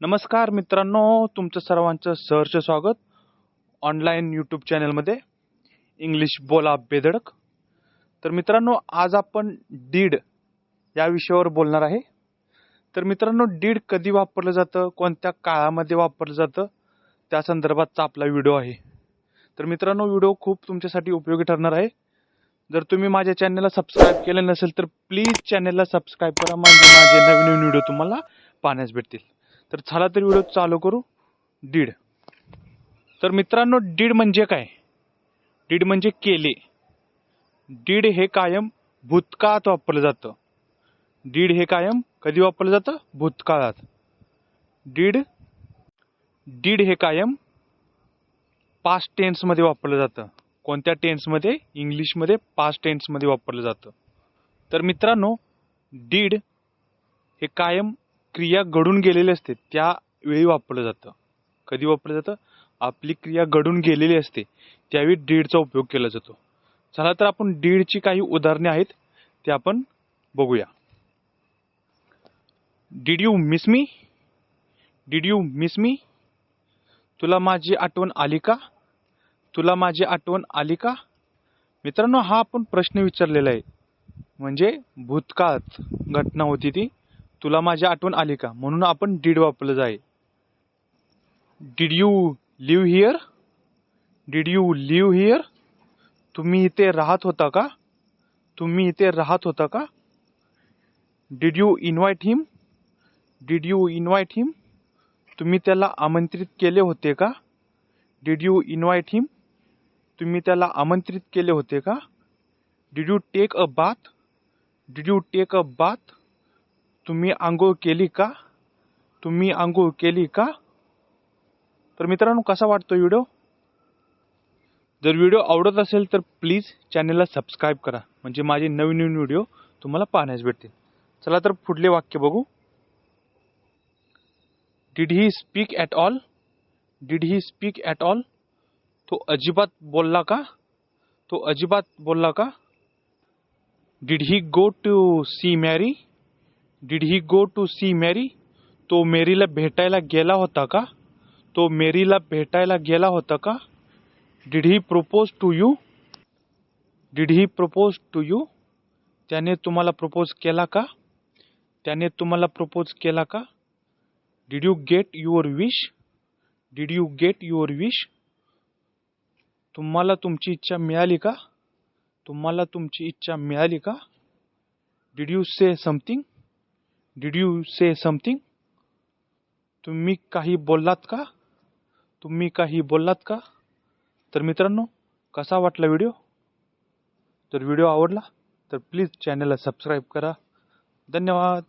नमस्कार मित्रांनो तुमचं सर्वांचं सहर्ष स्वागत ऑनलाईन यूट्यूब चॅनलमध्ये इंग्लिश बोला बेधडक. तर मित्रांनो आज आपण डीड या विषयावर बोलणार आहे. तर मित्रांनो डीड कधी वापरलं जातं? कोणत्या काळामध्ये वापरलं जातं? त्या संदर्भातचा आपला व्हिडिओ आहे. तर मित्रांनो व्हिडिओ खूप तुमच्यासाठी उपयोगी ठरणार आहे. जर तुम्ही माझ्या चॅनलला सबस्क्राईब केलं नसेल तर प्लीज चॅनलला सबस्क्राईब करा. म्हणजे माझे नवीन नवीन व्हिडिओ तुम्हाला पाहण्यास भेटतील. तर चला तरी व्हिडिओ चालू करू. दीड. तर मित्रांनो दीड म्हणजे काय? डीड म्हणजे केले. डीड हे कायम भूतकाळात वापरलं जातं. दीड हे कायम कधी वापरलं जातं? भूतकाळात. दीड दीड हे कायम पास्ट टेन्समध्ये वापरलं जातं. कोणत्या टेन्समध्ये इंग्लिशमध्ये पास्ट टेन्समध्ये वापरलं जातं. तर मित्रांनो दीड हे कायम क्रिया घडून गेलेली असते त्यावेळी वापरलं जातं. कधी वापरलं जातं? आपली क्रिया घडून गेलेली असते त्यावेळी डीडचा उपयोग केला जातो. चला तर आपण डीडची काही उदाहरणे आहेत ते आपण बघूया. Did you miss me did you miss me तुला माझी आठवण आली का? तुला माझी आठवण आली का? मित्रांनो हा आपण प्रश्न विचारलेला आहे. म्हणजे भूतकाळात घटना होती ती. तुला माझी आठवण आली का? म्हणून आपण डीड वापरलं जाय. Did you live here did you live here तुम्ही इथे राहत होता का? तुम्ही इथे राहत होता का? Did you invite him did you invite him तुम्ही त्याला आमंत्रित केले होते का? डीड यू इन्व्हाइट हिम तुम्ही त्याला आमंत्रित केले होते का? Did you take a bath did you take a bath तुम्ही आंघोळ केली का? तुम्ही आंघोळ केली का? तर मित्रांनो कसा वाटतो व्हिडिओ? जर व्हिडिओ आवडत असेल तर प्लीज चॅनलला सबस्क्राईब करा. म्हणजे माझे नवीन नवीन व्हिडिओ तुम्हाला पाहण्यास भेटतील. चला तर पुढले वाक्य बघू. Did he speak at all did he speak at all तो अजिबात बोलला का? तो अजिबात बोलला का? Did he go to see Mary did he go to see Mary तो मेरीला भेटायला गेला होता का? तो मेरीला भेटायला गेला होता का? Did he propose to you did he propose to you त्याने तुम्हाला प्रपोज केला का? त्याने तुम्हाला प्रपोज केला का? Did you get your wish did you get your wish तुम्हाला तुमची इच्छा मिळाली का? तुम्हाला तुमची इच्छा मिळाली का? Did you say something did you say something तुम्ही काही बोललात का? तुम्ही काही बोललात का? तर मित्रांनो कसा वाटला व्हिडिओ जर व्हिडिओ आवडला तर प्लीज चॅनलला सबस्क्राईब करा. धन्यवाद.